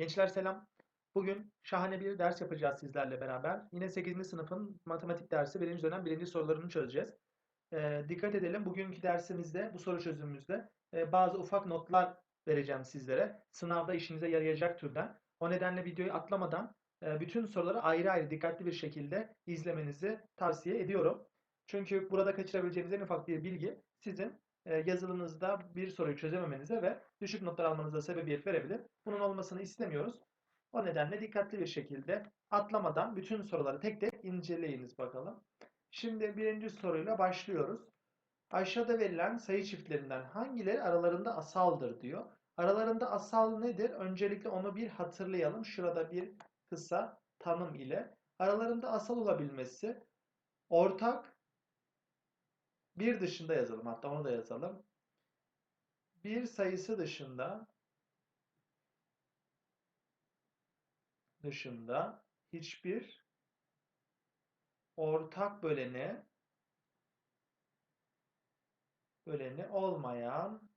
Gençler selam. Bugün şahane bir ders yapacağız sizlerle beraber. Yine 8. sınıfın matematik dersi 1. dönem 1. sorularını çözeceğiz. Ee, dikkat edelim bugünkü dersimizde bu soru çözümümüzde e, bazı ufak notlar vereceğim sizlere. Sınavda işinize yarayacak türden. O nedenle videoyu atlamadan e, bütün soruları ayrı ayrı dikkatli bir şekilde izlemenizi tavsiye ediyorum. Çünkü burada kaçırabileceğiniz en ufak bir bilgi sizin e, yazılınızda bir soruyu çözememenize ve düşük notlar almanıza sebebiyet verebilir. Bunun olmasını istemiyoruz. O nedenle dikkatli bir şekilde atlamadan bütün soruları tek tek inceleyiniz bakalım. Şimdi birinci soruyla başlıyoruz. Aşağıda verilen sayı çiftlerinden hangileri aralarında asaldır diyor. Aralarında asal nedir? Öncelikle onu bir hatırlayalım. Şurada bir kısa tanım ile. Aralarında asal olabilmesi ortak bir dışında yazalım. Hatta onu da yazalım. Bir sayısı dışında dışında hiçbir ortak böleni böleni olmayan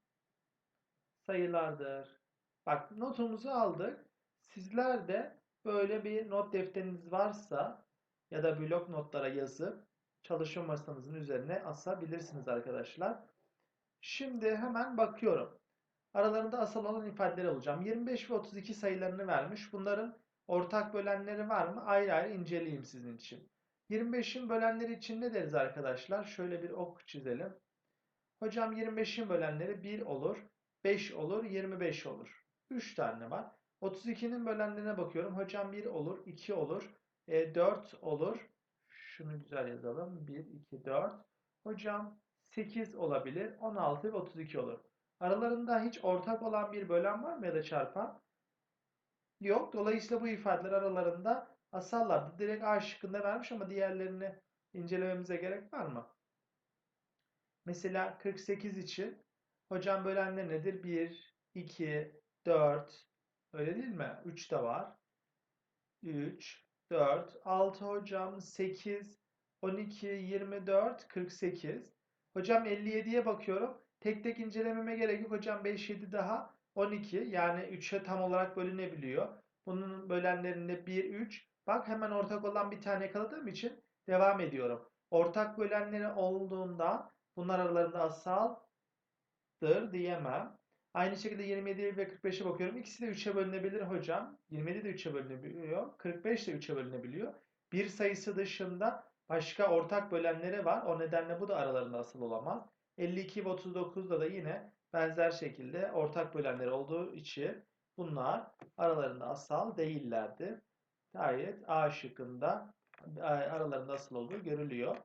sayılardır. Bak notumuzu aldık. Sizler de böyle bir not defteriniz varsa ya da blok notlara yazıp çalışma masanızın üzerine asabilirsiniz arkadaşlar. Şimdi hemen bakıyorum. Aralarında asal olan ifadeleri alacağım. 25 ve 32 sayılarını vermiş. Bunların ortak bölenleri var mı? Ayrı ayrı inceleyeyim sizin için. 25'in bölenleri için ne deriz arkadaşlar? Şöyle bir ok çizelim. Hocam 25'in bölenleri 1 olur, 5 olur, 25 olur. 3 tane var. 32'nin bölenlerine bakıyorum. Hocam 1 olur, 2 olur, 4 olur. Şunu güzel yazalım. 1, 2, 4. Hocam 8 olabilir. 16 ve 32 olur. Aralarında hiç ortak olan bir bölen var mı ya da çarpan? Yok. Dolayısıyla bu ifadeler aralarında asallardı. Direkt A şıkkında vermiş ama diğerlerini incelememize gerek var mı? Mesela 48 için hocam bölenler nedir? 1, 2, 4 öyle değil mi? 3 de var. 3, 4, 6 hocam 8, 12, 24, 48. Hocam 57'ye bakıyorum. Tek tek incelememe gerek yok. Hocam 5, 7 daha 12. Yani 3'e tam olarak bölünebiliyor. Bunun bölenlerinde 1, 3. Bak hemen ortak olan bir tane yakaladığım için devam ediyorum. Ortak bölenleri olduğunda bunlar aralarında asaldır diyemem. Aynı şekilde 27 ve 45'e bakıyorum. İkisi de 3'e bölünebilir hocam. 27 de 3'e bölünebiliyor. 45 de 3'e bölünebiliyor. Bir sayısı dışında başka ortak bölenleri var. O nedenle bu da aralarında asıl olamaz. 52 ve 39'da da yine benzer şekilde ortak bölenleri olduğu için bunlar aralarında asal değillerdi. Gayet A şıkkında aralarında asıl olduğu görülüyor.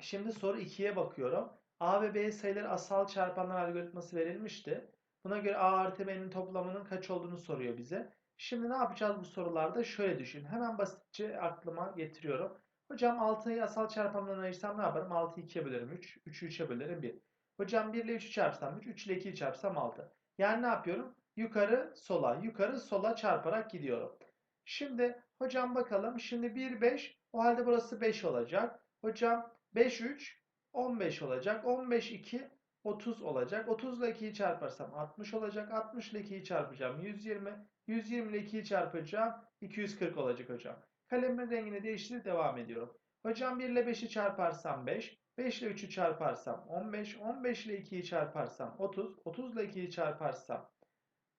Şimdi soru 2'ye bakıyorum. A ve B sayıları asal çarpanlar algoritması verilmişti. Buna göre A artı B'nin toplamının kaç olduğunu soruyor bize. Şimdi ne yapacağız bu sorularda? Şöyle düşün. Hemen basitçe aklıma getiriyorum. Hocam 6'yı asal çarpanlarına ayırsam ne yaparım? 6'yı 2'ye bölerim 3. 3'ü 3'e bölerim 1. Hocam 1 ile 3'ü çarpsam 3. 3 ile 2'yi çarpsam 6. Yani ne yapıyorum? Yukarı sola, yukarı sola çarparak gidiyorum. Şimdi hocam bakalım. Şimdi 1, 5. O halde burası 5 olacak. Hocam 5, 3. 15 olacak. 15, 2, 30 olacak. 30 ile 2'yi çarparsam 60 olacak. 60 ile 2'yi çarpacağım. 120. 120 ile 2'yi çarpacağım. 240 olacak hocam. Kalemin rengini değiştirip devam ediyorum. Hocam 1 ile 5'i çarparsam 5. 5 ile 3'ü çarparsam 15. 15 ile 2'yi çarparsam 30. 30 ile 2'yi çarparsam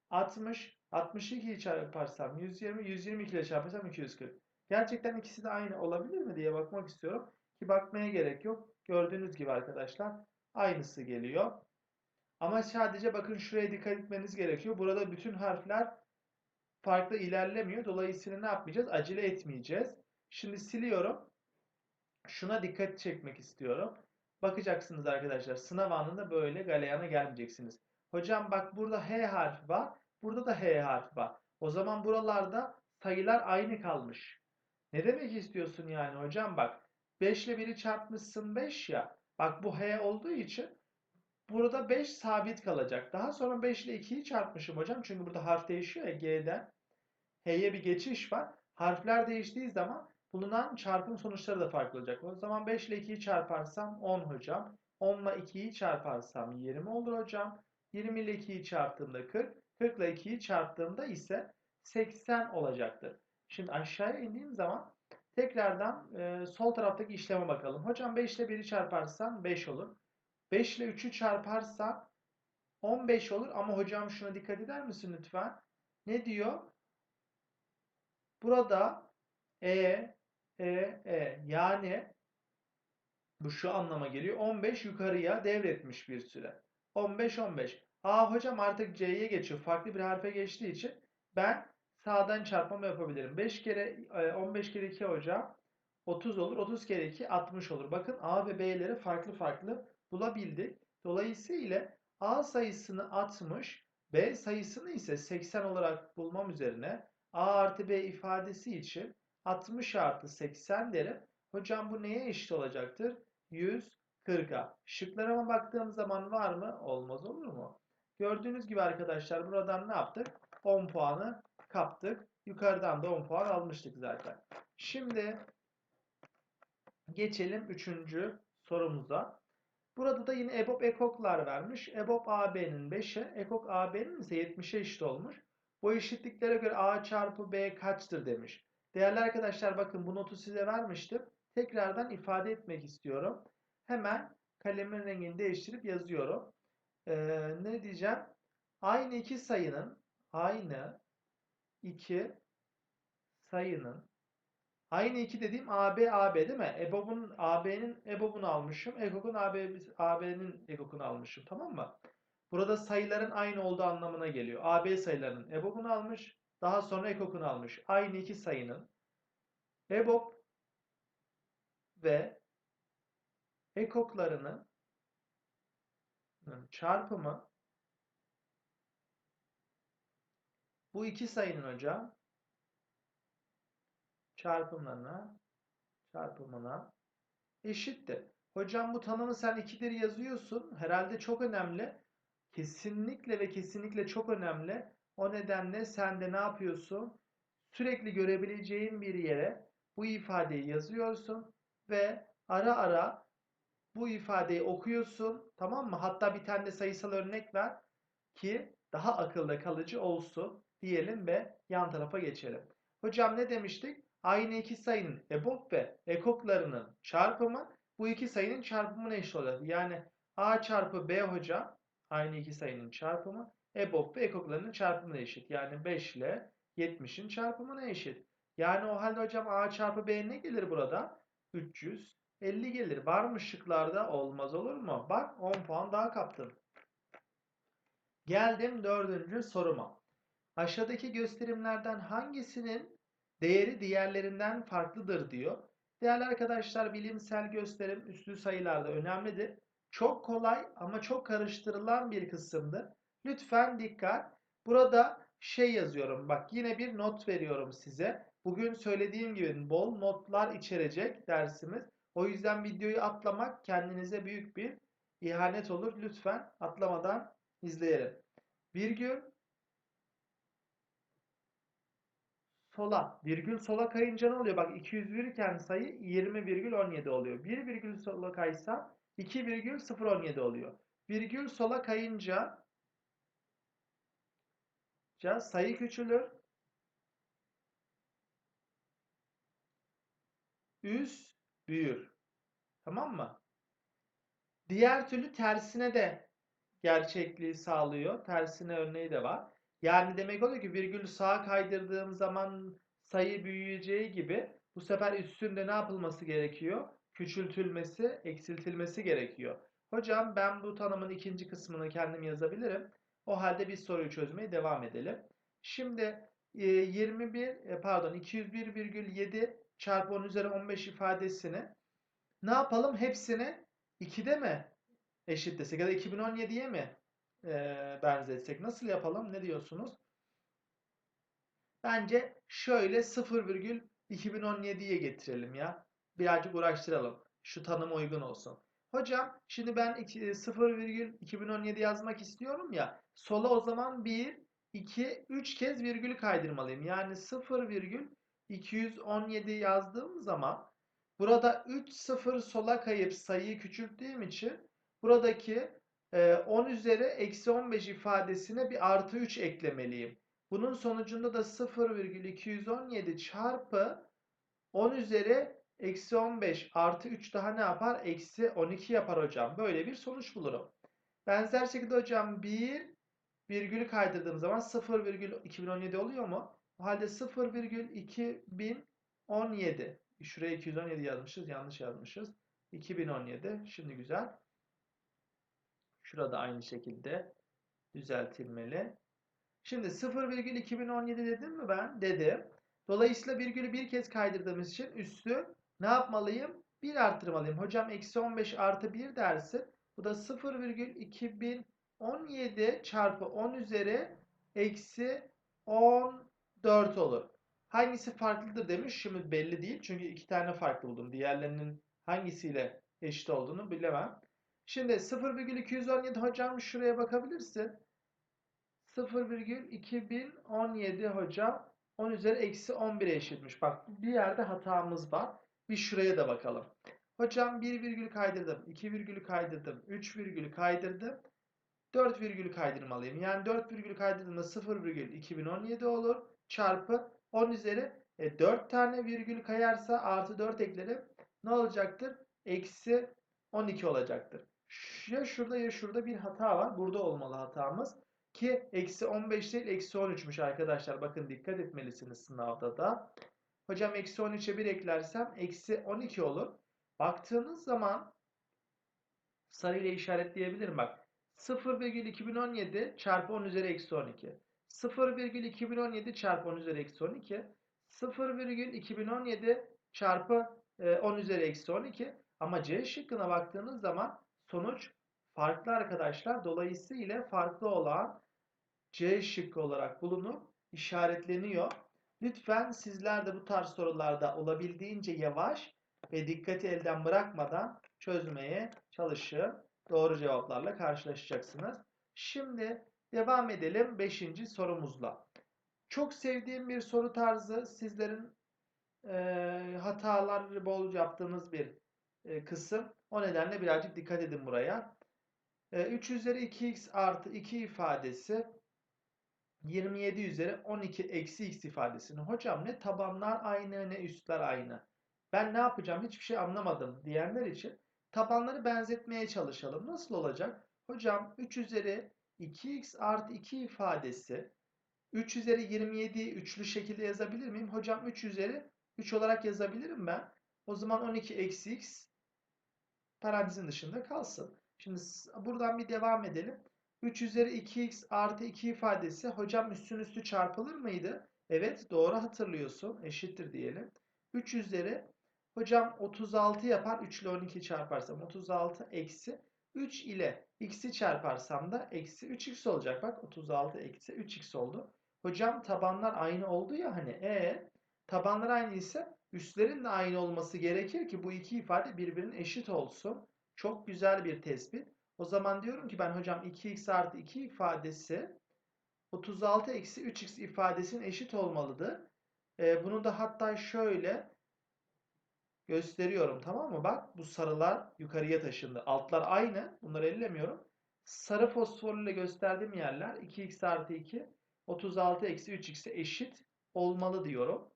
60. 62'yi çarparsam 120. 122 ile çarparsam 240. Gerçekten ikisi de aynı olabilir mi diye bakmak istiyorum. Ki bakmaya gerek yok. Gördüğünüz gibi arkadaşlar aynısı geliyor. Ama sadece bakın şuraya dikkat etmeniz gerekiyor. Burada bütün harfler farklı ilerlemiyor. Dolayısıyla ne yapmayacağız? Acele etmeyeceğiz. Şimdi siliyorum. Şuna dikkat çekmek istiyorum. Bakacaksınız arkadaşlar. Sınav anında böyle galeyana gelmeyeceksiniz. Hocam bak burada H harfi var. Burada da H harfi var. O zaman buralarda sayılar aynı kalmış. Ne demek istiyorsun yani hocam bak. 5 ile 1'i çarpmışsın 5 ya. Bak bu H olduğu için burada 5 sabit kalacak. Daha sonra 5 ile 2'yi çarpmışım hocam. Çünkü burada harf değişiyor ya G'den. H'ye bir geçiş var. Harfler değiştiği zaman bulunan çarpım sonuçları da farklı olacak. O zaman 5 ile 2'yi çarparsam 10 hocam. 10 ile 2'yi çarparsam 20 olur hocam. 20 ile 2'yi çarptığımda 40. 40 ile 2'yi çarptığımda ise 80 olacaktır. Şimdi aşağıya indiğim zaman tekrardan e, sol taraftaki işleme bakalım. Hocam 5 ile 1'i çarparsan 5 olur. 5 ile 3'ü çarparsan 15 olur ama hocam şuna dikkat eder misin lütfen? Ne diyor? Burada e, e, e yani bu şu anlama geliyor. 15 yukarıya devretmiş bir süre. 15 15. Aa hocam artık C'ye geçiyor. Farklı bir harfe geçtiği için ben sağdan çarpma yapabilirim. 5 kere 15 kere 2 hocam 30 olur. 30 kere 2 60 olur. Bakın A ve B'leri farklı farklı bulabildik. Dolayısıyla A sayısını 60, B sayısını ise 80 olarak bulmam üzerine A artı B ifadesi için 60 artı 80 derim. Hocam bu neye eşit olacaktır? 140'a. Şıklarıma baktığım zaman var mı? Olmaz olur mu? Gördüğünüz gibi arkadaşlar buradan ne yaptık? 10 puanı kaptık. Yukarıdan da 10 puan almıştık zaten. Şimdi geçelim 3. sorumuza. Burada da yine EBOB ekoklar vermiş. EBOB AB'nin 5'e, ekok AB'nin ise 70'e eşit olmuş. Bu eşitliklere göre A çarpı B kaçtır demiş. Değerli arkadaşlar bakın bu notu size vermiştim. Tekrardan ifade etmek istiyorum. Hemen kalemin rengini değiştirip yazıyorum. Ee, ne diyeceğim? Aynı iki sayının aynı iki sayının aynı iki dediğim AB AB değil mi? EBOB'un AB'nin EBOB'unu almışım. EKOK'un AB, AB'nin EKOK'unu almışım. Tamam mı? Burada sayıların aynı olduğu anlamına geliyor. AB sayılarının EBOB'unu almış. Daha sonra EKOK'unu almış. Aynı iki sayının EBOB ve ekoklarının çarpımı bu iki sayının hocam çarpımlarına çarpımına eşittir. Hocam bu tanımı sen ikidir yazıyorsun. Herhalde çok önemli. Kesinlikle ve kesinlikle çok önemli. O nedenle sen de ne yapıyorsun? Sürekli görebileceğin bir yere bu ifadeyi yazıyorsun ve ara ara bu ifadeyi okuyorsun. Tamam mı? Hatta bir tane de sayısal örnek ver ki daha akılda kalıcı olsun diyelim ve yan tarafa geçelim. Hocam ne demiştik? Aynı iki sayının EBOB ve ekoklarının çarpımı bu iki sayının çarpımına eşit oluyor. Yani A çarpı B hocam aynı iki sayının çarpımı EBOB ve ekoklarının çarpımına eşit. Yani 5 ile 70'in çarpımına eşit. Yani o halde hocam A çarpı B ne gelir burada? 350 gelir. Var mı şıklarda? Olmaz olur mu? Bak 10 puan daha kaptın. Geldim dördüncü soruma. Aşağıdaki gösterimlerden hangisinin değeri diğerlerinden farklıdır diyor. Değerli arkadaşlar bilimsel gösterim üslü sayılarda önemlidir. Çok kolay ama çok karıştırılan bir kısımdır. Lütfen dikkat. Burada şey yazıyorum. Bak yine bir not veriyorum size. Bugün söylediğim gibi bol notlar içerecek dersimiz. O yüzden videoyu atlamak kendinize büyük bir ihanet olur. Lütfen atlamadan izleyelim. Virgül sola. Virgül sola kayınca ne oluyor? Bak 201 iken sayı 20,17 oluyor. 1 virgül sola kaysa 2,017 oluyor. Virgül sola kayınca sayı küçülür. Üs büyür. Tamam mı? Diğer türlü tersine de gerçekliği sağlıyor. Tersine örneği de var. Yani demek oluyor ki virgül sağa kaydırdığım zaman sayı büyüyeceği gibi bu sefer üstünde ne yapılması gerekiyor? Küçültülmesi, eksiltilmesi gerekiyor. Hocam ben bu tanımın ikinci kısmını kendim yazabilirim. O halde bir soruyu çözmeye devam edelim. Şimdi 21 e, pardon 201,7 çarpı 10 üzeri 15 ifadesini ne yapalım? Hepsini 2'de mi eşitlesek ya da 2017'ye mi e, benzetsek? Nasıl yapalım? Ne diyorsunuz? Bence şöyle 0,2017'ye getirelim ya. Birazcık uğraştıralım. Şu tanım uygun olsun. Hocam şimdi ben 0,2017 yazmak istiyorum ya. Sola o zaman 1, 2, 3 kez virgülü kaydırmalıyım. Yani 0,217 yazdığım zaman burada 3 0 sola kayıp sayıyı küçülttüğüm için buradaki e, 10 üzeri eksi 15 ifadesine bir artı 3 eklemeliyim. Bunun sonucunda da 0,217 çarpı 10 üzeri eksi 15 artı 3 daha ne yapar? Eksi 12 yapar hocam. Böyle bir sonuç bulurum. Benzer şekilde hocam 1 virgülü kaydırdığım zaman 0,2017 oluyor mu? O halde 0,2017 şuraya 217 yazmışız. Yanlış yazmışız. 2017. Şimdi güzel. Şurada aynı şekilde düzeltilmeli. Şimdi 0,2017 dedim mi ben? Dedim. Dolayısıyla virgülü bir kez kaydırdığımız için üstü ne yapmalıyım? 1 arttırmalıyım. Hocam eksi 15 artı 1 dersin. Bu da 0,2017 çarpı 10 üzeri eksi 14 olur. Hangisi farklıdır demiş. Şimdi belli değil. Çünkü iki tane farklı buldum. Diğerlerinin hangisiyle eşit olduğunu bilemem. Şimdi 0,217 hocam şuraya bakabilirsin. 0,2017 hocam 10 üzeri eksi 11'e eşitmiş. Bak bir yerde hatamız var. Bir şuraya da bakalım. Hocam 1 virgül kaydırdım, 2 virgül kaydırdım, 3 virgül kaydırdım. 4 virgül kaydırmalıyım. Yani 4 virgül kaydırdığımda 0,2017 olur. Çarpı 10 üzeri e, 4 tane virgül kayarsa artı 4 eklerim. Ne olacaktır? Eksi 12 olacaktır. Ya şurada ya şurada bir hata var. Burada olmalı hatamız. Ki eksi 15 değil eksi 13'müş arkadaşlar. Bakın dikkat etmelisiniz sınavda da. Hocam eksi 13'e 1 eklersem eksi 12 olur. Baktığınız zaman sarı ile işaretleyebilirim bak. 0,2017 çarpı 10 üzeri eksi 12. 0,2017 çarpı 10 üzeri eksi 12. 0,2017 çarpı 10 üzeri eksi 12. Ama C şıkkına baktığınız zaman sonuç farklı arkadaşlar. Dolayısıyla farklı olan C şıkkı olarak bulunup işaretleniyor. Lütfen sizler de bu tarz sorularda olabildiğince yavaş ve dikkati elden bırakmadan çözmeye çalışın. Doğru cevaplarla karşılaşacaksınız. Şimdi devam edelim 5. sorumuzla. Çok sevdiğim bir soru tarzı sizlerin e, hatalar bol yaptığınız bir e, kısım. O nedenle birazcık dikkat edin buraya. E, 3 üzeri 2x artı 2 ifadesi 27 üzeri 12 eksi x ifadesini. Hocam ne tabanlar aynı ne üstler aynı. Ben ne yapacağım hiçbir şey anlamadım diyenler için tabanları benzetmeye çalışalım. Nasıl olacak? Hocam 3 üzeri 2x artı 2 ifadesi 3 üzeri 27'yi üçlü şekilde yazabilir miyim? Hocam 3 üzeri 3 olarak yazabilirim ben. O zaman 12 eksi x parantezin dışında kalsın. Şimdi buradan bir devam edelim. 3 üzeri 2x artı 2 ifadesi hocam üstün üstü çarpılır mıydı? Evet doğru hatırlıyorsun. Eşittir diyelim. 3 üzeri hocam 36 yapar. 3 ile 12 çarparsam 36 eksi 3 ile x'i çarparsam da eksi 3x olacak. Bak 36 eksi 3x oldu. Hocam tabanlar aynı oldu ya hani. E tabanlar aynı ise üstlerin de aynı olması gerekir ki bu iki ifade birbirinin eşit olsun. Çok güzel bir tespit. O zaman diyorum ki ben hocam 2x artı 2 ifadesi 36 eksi 3x ifadesinin eşit olmalıdır. Ee, bunu da hatta şöyle gösteriyorum tamam mı? Bak bu sarılar yukarıya taşındı. Altlar aynı. Bunları ellemiyorum. Sarı fosforlu gösterdiğim yerler 2x artı 2 36 eksi 3x'e eşit olmalı diyorum.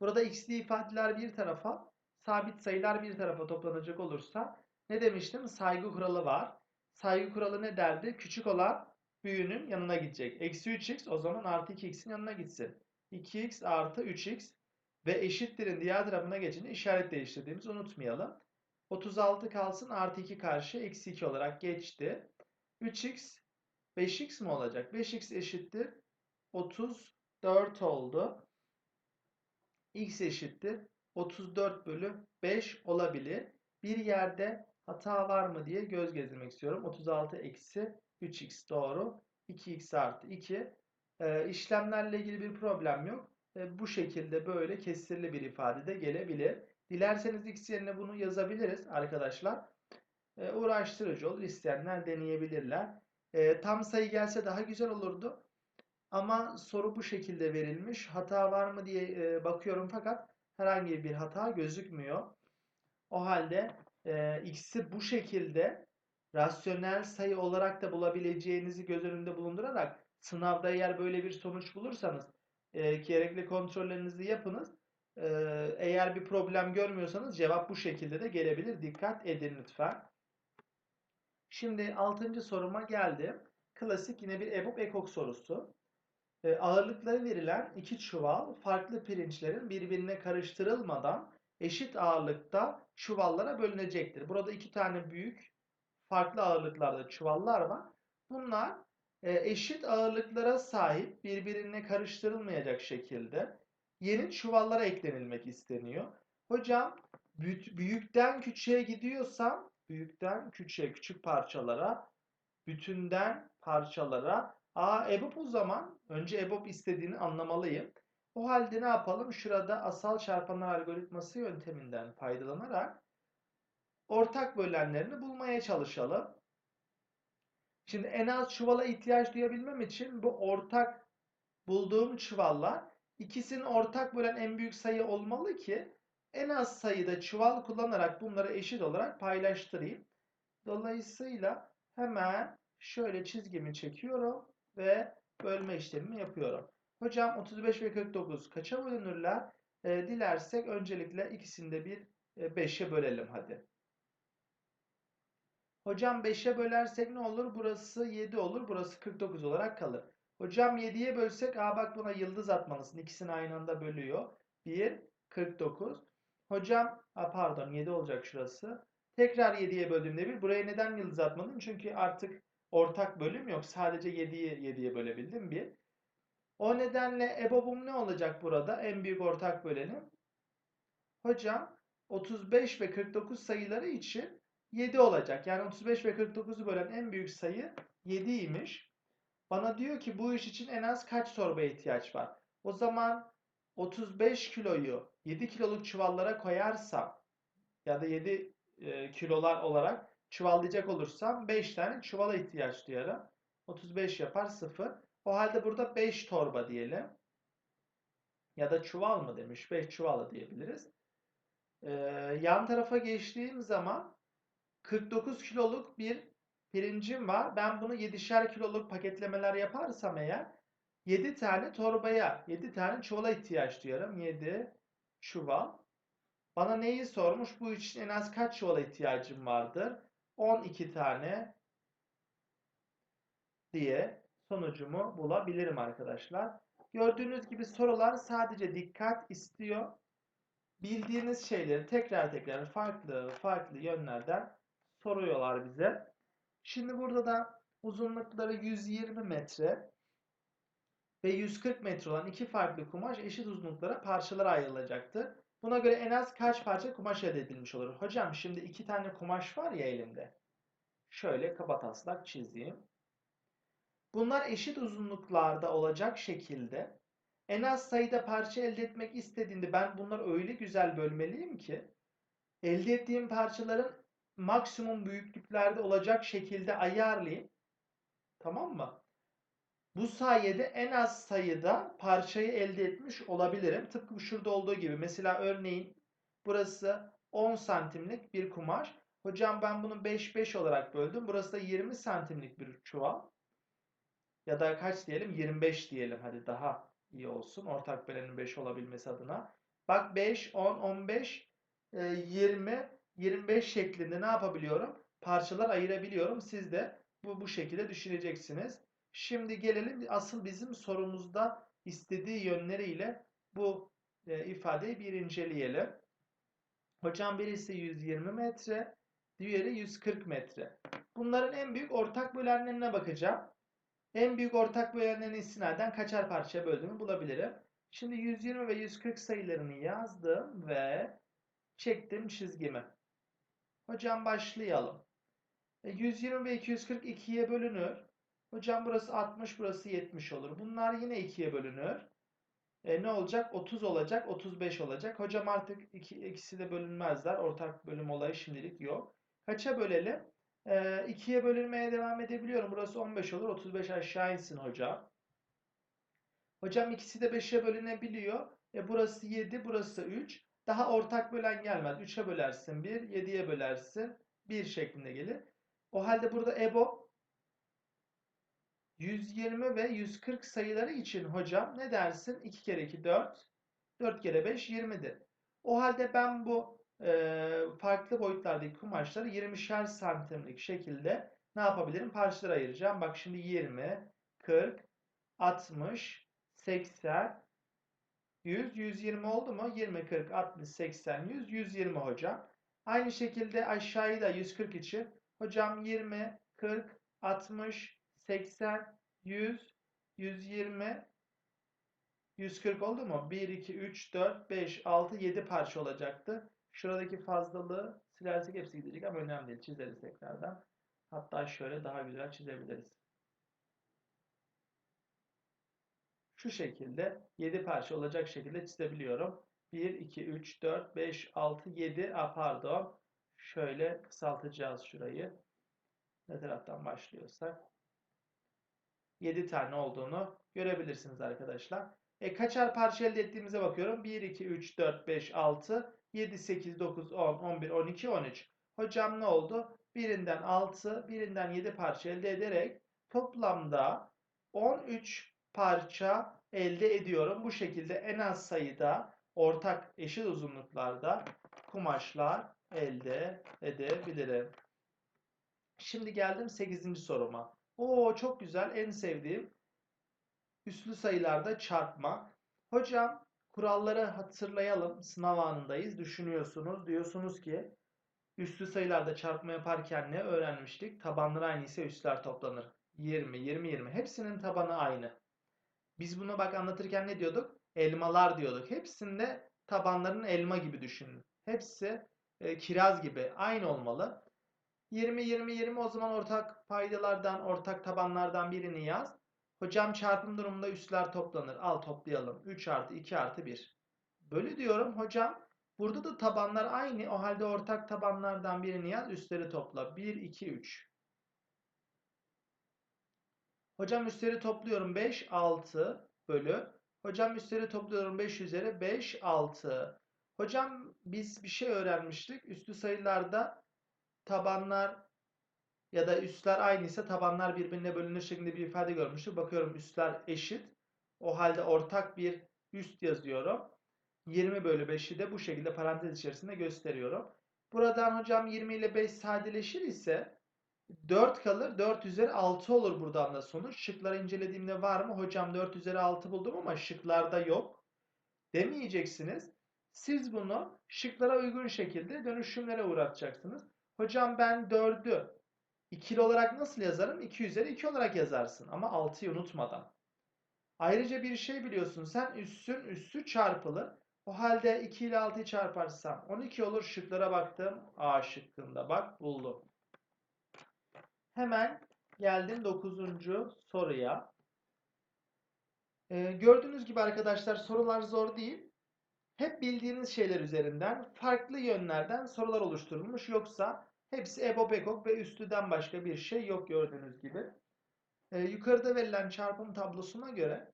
Burada x'li ifadeler bir tarafa sabit sayılar bir tarafa toplanacak olursa ne demiştim? Saygı kuralı var. Saygı kuralı ne derdi? Küçük olan büyüğünün yanına gidecek. Eksi 3x o zaman artı 2x'in yanına gitsin. 2x artı 3x ve eşittirin diğer tarafına geçince işaret değiştirdiğimizi unutmayalım. 36 kalsın artı 2 karşı eksi 2 olarak geçti. 3x 5x mi olacak? 5x eşittir 34 oldu. x eşittir 34 bölü 5 olabilir. Bir yerde hata var mı diye göz gezdirmek istiyorum. 36 eksi 3x doğru. 2x artı 2. Ee, işlemlerle ilgili bir problem yok. Ee, bu şekilde böyle kesirli bir ifade de gelebilir. Dilerseniz x yerine bunu yazabiliriz arkadaşlar. Ee, uğraştırıcı olur. İsteyenler deneyebilirler. Ee, tam sayı gelse daha güzel olurdu. Ama soru bu şekilde verilmiş. Hata var mı diye e, bakıyorum fakat herhangi bir hata gözükmüyor. O halde e, x'i bu şekilde rasyonel sayı olarak da bulabileceğinizi göz önünde bulundurarak sınavda eğer böyle bir sonuç bulursanız e, gerekli kontrollerinizi yapınız. E, eğer bir problem görmüyorsanız cevap bu şekilde de gelebilir. Dikkat edin lütfen. Şimdi 6. soruma geldim. Klasik yine bir EBOB EKOK sorusu. E, ağırlıkları verilen iki çuval farklı pirinçlerin birbirine karıştırılmadan eşit ağırlıkta çuvallara bölünecektir. Burada iki tane büyük farklı ağırlıklarda çuvallar var. Bunlar e, eşit ağırlıklara sahip birbirine karıştırılmayacak şekilde yeni çuvallara eklenilmek isteniyor. Hocam büyükten küçüğe gidiyorsam büyükten küçüğe küçük parçalara bütünden parçalara a EBOB o zaman önce EBOB istediğini anlamalıyım. O halde ne yapalım? Şurada asal çarpanlar algoritması yönteminden faydalanarak ortak bölenlerini bulmaya çalışalım. Şimdi en az çuvala ihtiyaç duyabilmem için bu ortak bulduğum çuvallar ikisini ortak bölen en büyük sayı olmalı ki en az sayıda çuval kullanarak bunları eşit olarak paylaştırayım. Dolayısıyla hemen şöyle çizgimi çekiyorum ve bölme işlemimi yapıyorum. Hocam 35 ve 49 kaça bölünürler? E, dilersek öncelikle ikisini de bir e, 5'e bölelim hadi. Hocam 5'e bölersek ne olur? Burası 7 olur. Burası 49 olarak kalır. Hocam 7'ye bölsek, aa bak buna yıldız atmalısın. İkisini aynı anda bölüyor. 1, 49. Hocam, aa pardon 7 olacak şurası. Tekrar 7'ye böldüğümde bir. Buraya neden yıldız atmadım? Çünkü artık ortak bölüm yok. Sadece 7'yi 7'ye bölebildim bir. O nedenle EBOB'um ne olacak burada? En büyük ortak bölenim. Hocam 35 ve 49 sayıları için 7 olacak. Yani 35 ve 49'u bölen en büyük sayı 7'ymiş. Bana diyor ki bu iş için en az kaç torbaya ihtiyaç var? O zaman 35 kiloyu 7 kiloluk çuvallara koyarsam ya da 7 e, kilolar olarak çuvallayacak olursam 5 tane çuvala ihtiyaç duyarım. 35 yapar 0. O halde burada 5 torba diyelim. Ya da çuval mı demiş? 5 çuvala diyebiliriz. Ee, yan tarafa geçtiğim zaman 49 kiloluk bir pirincim var. Ben bunu 7'şer kiloluk paketlemeler yaparsam eğer 7 tane torbaya, 7 tane çuvala ihtiyaç duyarım. 7 çuval. Bana neyi sormuş? Bu için en az kaç çuvala ihtiyacım vardır? 12 tane diye sonucumu bulabilirim arkadaşlar. Gördüğünüz gibi sorular sadece dikkat istiyor. Bildiğiniz şeyleri tekrar tekrar farklı farklı yönlerden soruyorlar bize. Şimdi burada da uzunlukları 120 metre ve 140 metre olan iki farklı kumaş eşit uzunluklara parçalara ayrılacaktır. Buna göre en az kaç parça kumaş elde edilmiş olur? Hocam şimdi iki tane kumaş var ya elimde. Şöyle kabataslak çizeyim. Bunlar eşit uzunluklarda olacak şekilde en az sayıda parça elde etmek istediğimde ben bunları öyle güzel bölmeliyim ki elde ettiğim parçaların maksimum büyüklüklerde olacak şekilde ayarlayayım. Tamam mı? Bu sayede en az sayıda parçayı elde etmiş olabilirim. Tıpkı şurada olduğu gibi. Mesela örneğin burası 10 santimlik bir kumaş. Hocam ben bunu 5-5 olarak böldüm. Burası da 20 santimlik bir çuval. Ya da kaç diyelim? 25 diyelim. Hadi daha iyi olsun. Ortak bölenin 5 olabilmesi adına. Bak 5, 10, 15, 20, 25 şeklinde ne yapabiliyorum? Parçalar ayırabiliyorum. Siz de bu, bu şekilde düşüneceksiniz. Şimdi gelelim asıl bizim sorumuzda istediği yönleriyle bu e, ifadeyi bir inceleyelim. Hocam birisi 120 metre, diğeri 140 metre. Bunların en büyük ortak bölenlerine bakacağım. En büyük ortak bölenlerin istinaden kaçar parçaya böldüğümü bulabilirim. Şimdi 120 ve 140 sayılarını yazdım ve çektim çizgimi. Hocam başlayalım. 120 e, ve 240 2'ye bölünür. Hocam burası 60, burası 70 olur. Bunlar yine 2'ye bölünür. E, ne olacak? 30 olacak, 35 olacak. Hocam artık iki, ikisi de bölünmezler. Ortak bölüm olayı şimdilik yok. Kaça bölelim? E, 2'ye bölünmeye devam edebiliyorum. Burası 15 olur. 35 aşağı insin hocam. Hocam ikisi de 5'e bölünebiliyor. E, burası 7, burası 3. Daha ortak bölen gelmez. 3'e bölersin 1, 7'ye bölersin 1 şeklinde gelir. O halde burada EBOB 120 ve 140 sayıları için hocam ne dersin? 2 kere 2 4, 4 kere 5 20'dir. O halde ben bu e, farklı boyutlardaki kumaşları 20'şer santimlik şekilde ne yapabilirim? Parçalara ayıracağım. Bak şimdi 20, 40, 60, 80, 100, 120 oldu mu? 20, 40, 60, 80, 100, 120 hocam. Aynı şekilde aşağıyı da 140 için hocam 20, 40, 60, 80, 100, 120, 140 oldu mu? 1, 2, 3, 4, 5, 6, 7 parça olacaktı. Şuradaki fazlalığı silersek hepsi gidecek ama önemli değil. Çizeriz tekrardan. Hatta şöyle daha güzel çizebiliriz. Şu şekilde 7 parça olacak şekilde çizebiliyorum. 1, 2, 3, 4, 5, 6, 7. A, pardon. Şöyle kısaltacağız şurayı. Ne taraftan başlıyorsak. 7 tane olduğunu görebilirsiniz arkadaşlar. E, kaçar parça elde ettiğimize bakıyorum. 1, 2, 3, 4, 5, 6, 7, 8, 9, 10, 11, 12, 13. Hocam ne oldu? Birinden 6, birinden 7 parça elde ederek toplamda 13 parça elde ediyorum. Bu şekilde en az sayıda ortak eşit uzunluklarda kumaşlar elde edebilirim. Şimdi geldim 8. soruma. Oo çok güzel. En sevdiğim üslü sayılarda çarpma. Hocam kuralları hatırlayalım. Sınav anındayız. Düşünüyorsunuz. Diyorsunuz ki üslü sayılarda çarpma yaparken ne öğrenmiştik? Tabanları aynı ise üsler toplanır. 20, 20, 20. Hepsinin tabanı aynı. Biz bunu bak anlatırken ne diyorduk? Elmalar diyorduk. Hepsinde tabanlarının elma gibi düşünün. Hepsi e, kiraz gibi aynı olmalı. 20, 20, 20 o zaman ortak paydalardan, ortak tabanlardan birini yaz. Hocam çarpım durumunda üsler toplanır. Al toplayalım. 3 artı 2 artı 1. Bölü diyorum. Hocam burada da tabanlar aynı. O halde ortak tabanlardan birini yaz. Üstleri topla. 1, 2, 3. Hocam üstleri topluyorum. 5, 6 bölü. Hocam üstleri topluyorum 5 üzeri 5, 6. Hocam biz bir şey öğrenmiştik. Üstü sayılarda tabanlar ya da üstler aynı ise tabanlar birbirine bölünür şeklinde bir ifade görmüştük. Bakıyorum üstler eşit. O halde ortak bir üst yazıyorum. 20 bölü 5'i de bu şekilde parantez içerisinde gösteriyorum. Buradan hocam 20 ile 5 sadeleşir ise 4 kalır. 4 üzeri 6 olur buradan da sonuç. Şıkları incelediğimde var mı? Hocam 4 üzeri 6 buldum ama şıklarda yok. Demeyeceksiniz. Siz bunu şıklara uygun şekilde dönüşümlere uğratacaksınız. Hocam ben 4'ü ikili olarak nasıl yazarım? 2 üzeri 2 olarak yazarsın ama 6'yı unutmadan. Ayrıca bir şey biliyorsun. Sen üssün üssü çarpılır. O halde 2 ile 6'yı çarparsam 12 olur. Şıklara baktım. A şıkkında bak buldum. Hemen geldim 9. soruya. Ee, gördüğünüz gibi arkadaşlar sorular zor değil. Hep bildiğiniz şeyler üzerinden farklı yönlerden sorular oluşturulmuş. Yoksa hepsi EBOB, EKOK ve üstüden başka bir şey yok gördüğünüz gibi. Ee, yukarıda verilen çarpım tablosuna göre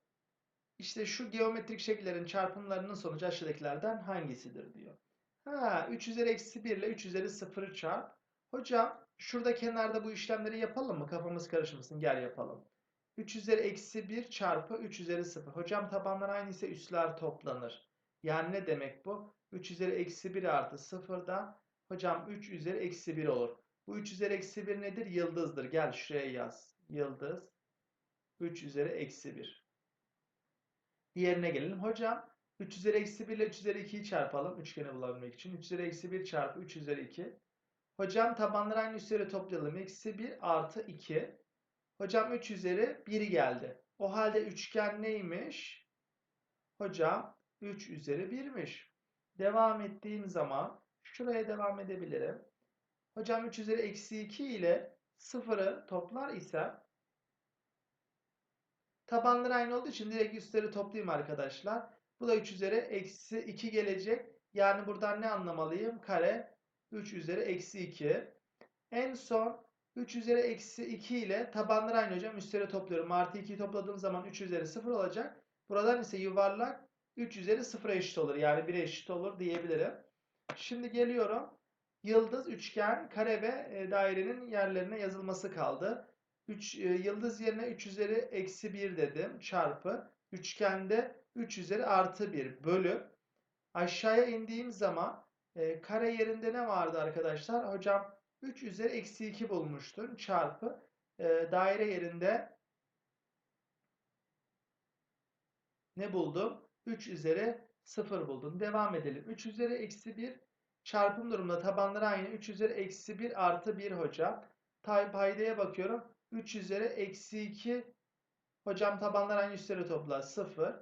işte şu geometrik şekillerin çarpımlarının sonucu aşağıdakilerden hangisidir diyor. Ha, 3 üzeri eksi 1 ile 3 üzeri 0'ı çarp. Hocam şurada kenarda bu işlemleri yapalım mı? Kafamız karışmasın. Gel yapalım. 3 üzeri eksi 1 çarpı 3 üzeri 0. Hocam tabanlar aynı ise üsler toplanır. Yani ne demek bu? 3 üzeri eksi 1 artı 0'dan hocam 3 üzeri eksi 1 olur. Bu 3 üzeri eksi 1 nedir? Yıldızdır. Gel şuraya yaz. Yıldız 3 üzeri eksi 1. Diğerine gelelim. Hocam 3 üzeri eksi 1 ile 3 üzeri 2'yi çarpalım. Üçgeni bulabilmek için. 3 üzeri eksi 1 çarpı 3 üzeri 2. Hocam tabanları aynı üzeri toplayalım. Eksi 1 artı 2. Hocam 3 üzeri 1 geldi. O halde üçgen neymiş? Hocam 3 üzeri 1'miş. Devam ettiğim zaman şuraya devam edebilirim. Hocam 3 üzeri eksi 2 ile 0'ı toplar ise tabanları aynı olduğu için direkt üstleri toplayayım arkadaşlar. Bu da 3 üzeri eksi 2 gelecek. Yani buradan ne anlamalıyım? Kare 3 üzeri eksi 2. En son 3 üzeri eksi 2 ile tabanları aynı hocam. Üstleri topluyorum. Artı 2'yi topladığım zaman 3 üzeri 0 olacak. Buradan ise yuvarlak 3 üzeri 0'a eşit olur. Yani 1'e eşit olur diyebilirim. Şimdi geliyorum. Yıldız, üçgen, kare ve e, dairenin yerlerine yazılması kaldı. 3, yıldız yerine 3 üzeri eksi 1 dedim. Çarpı. Üçgende 3 üzeri artı 1 bölü. Aşağıya indiğim zaman e, kare yerinde ne vardı arkadaşlar? Hocam 3 üzeri eksi 2 bulmuştun. Çarpı. E, daire yerinde ne buldum? 3 üzeri 0 buldum. Devam edelim. 3 üzeri eksi 1 çarpım durumunda tabanları aynı. 3 üzeri eksi 1 artı 1 hocam. Paydaya bakıyorum. 3 üzeri eksi 2 hocam tabanlar aynı üstleri topla 0.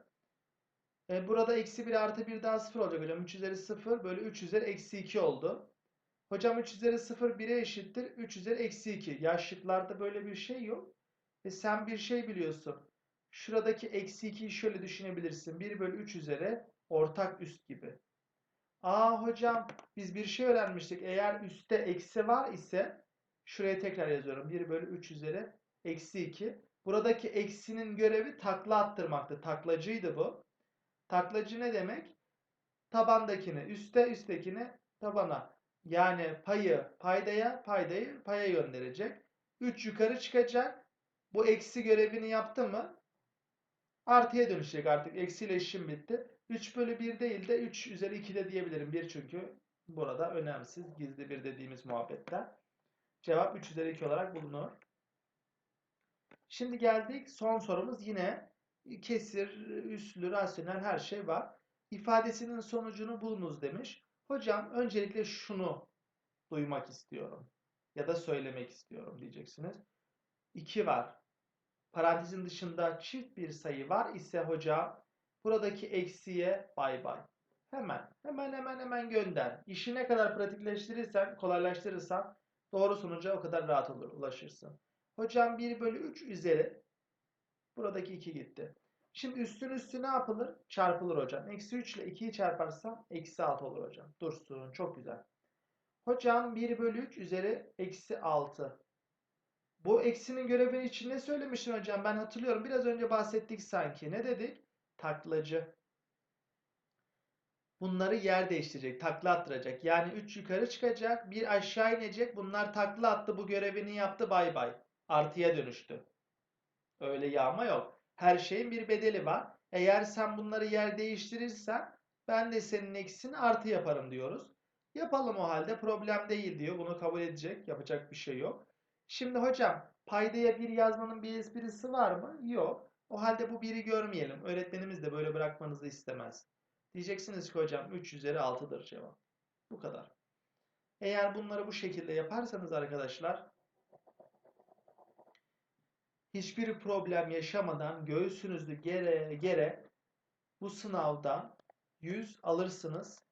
E, burada eksi 1 artı 1 daha 0 olacak hocam. 3 üzeri 0 bölü 3 üzeri eksi 2 oldu. Hocam 3 üzeri 0 1'e eşittir. 3 üzeri eksi 2. Ya şıklarda böyle bir şey yok. E sen bir şey biliyorsun. Şuradaki eksi 2'yi şöyle düşünebilirsin. 1 bölü 3 üzeri ortak üst gibi. Aa hocam biz bir şey öğrenmiştik. Eğer üstte eksi var ise şuraya tekrar yazıyorum. 1 bölü 3 üzeri eksi 2. Buradaki eksinin görevi takla attırmaktı. Taklacıydı bu. Taklacı ne demek? Tabandakini üste, üsttekini tabana. Yani payı paydaya, paydayı paya gönderecek. 3 yukarı çıkacak. Bu eksi görevini yaptı mı? Artıya dönüşecek artık. Eksiyle işim bitti. 3 bölü 1 değil de 3 üzeri 2 de diyebilirim. 1 çünkü burada önemsiz gizli bir dediğimiz muhabbette. Cevap 3 üzeri 2 olarak bulunur. Şimdi geldik son sorumuz yine kesir, üslü, rasyonel her şey var. İfadesinin sonucunu bulunuz demiş. Hocam öncelikle şunu duymak istiyorum ya da söylemek istiyorum diyeceksiniz. 2 var. Parantezin dışında çift bir sayı var ise hocam buradaki eksiye bay bay. Hemen hemen hemen hemen gönder. İşi ne kadar pratikleştirirsen, kolaylaştırırsan doğru sonuca o kadar rahat olur, ulaşırsın. Hocam 1 bölü 3 üzeri buradaki 2 gitti. Şimdi üstün üstü ne yapılır? Çarpılır hocam. Eksi 3 ile 2'yi çarparsam eksi 6 olur hocam. Dursun. Çok güzel. Hocam 1 bölü 3 üzeri eksi 6. Bu eksinin görevi için ne söylemiştin hocam? Ben hatırlıyorum. Biraz önce bahsettik sanki. Ne dedik? Taklacı. Bunları yer değiştirecek. Takla attıracak. Yani 3 yukarı çıkacak. 1 aşağı inecek. Bunlar takla attı. Bu görevini yaptı. Bay bay. Artıya dönüştü. Öyle yağma yok. Her şeyin bir bedeli var. Eğer sen bunları yer değiştirirsen ben de senin eksini artı yaparım diyoruz. Yapalım o halde problem değil diyor. Bunu kabul edecek. Yapacak bir şey yok. Şimdi hocam paydaya bir yazmanın bir esprisi var mı? Yok. O halde bu biri görmeyelim. Öğretmenimiz de böyle bırakmanızı istemez. Diyeceksiniz ki hocam 3 üzeri 6'dır cevap. Bu kadar. Eğer bunları bu şekilde yaparsanız arkadaşlar hiçbir problem yaşamadan göğsünüzü gere gere bu sınavdan 100 alırsınız.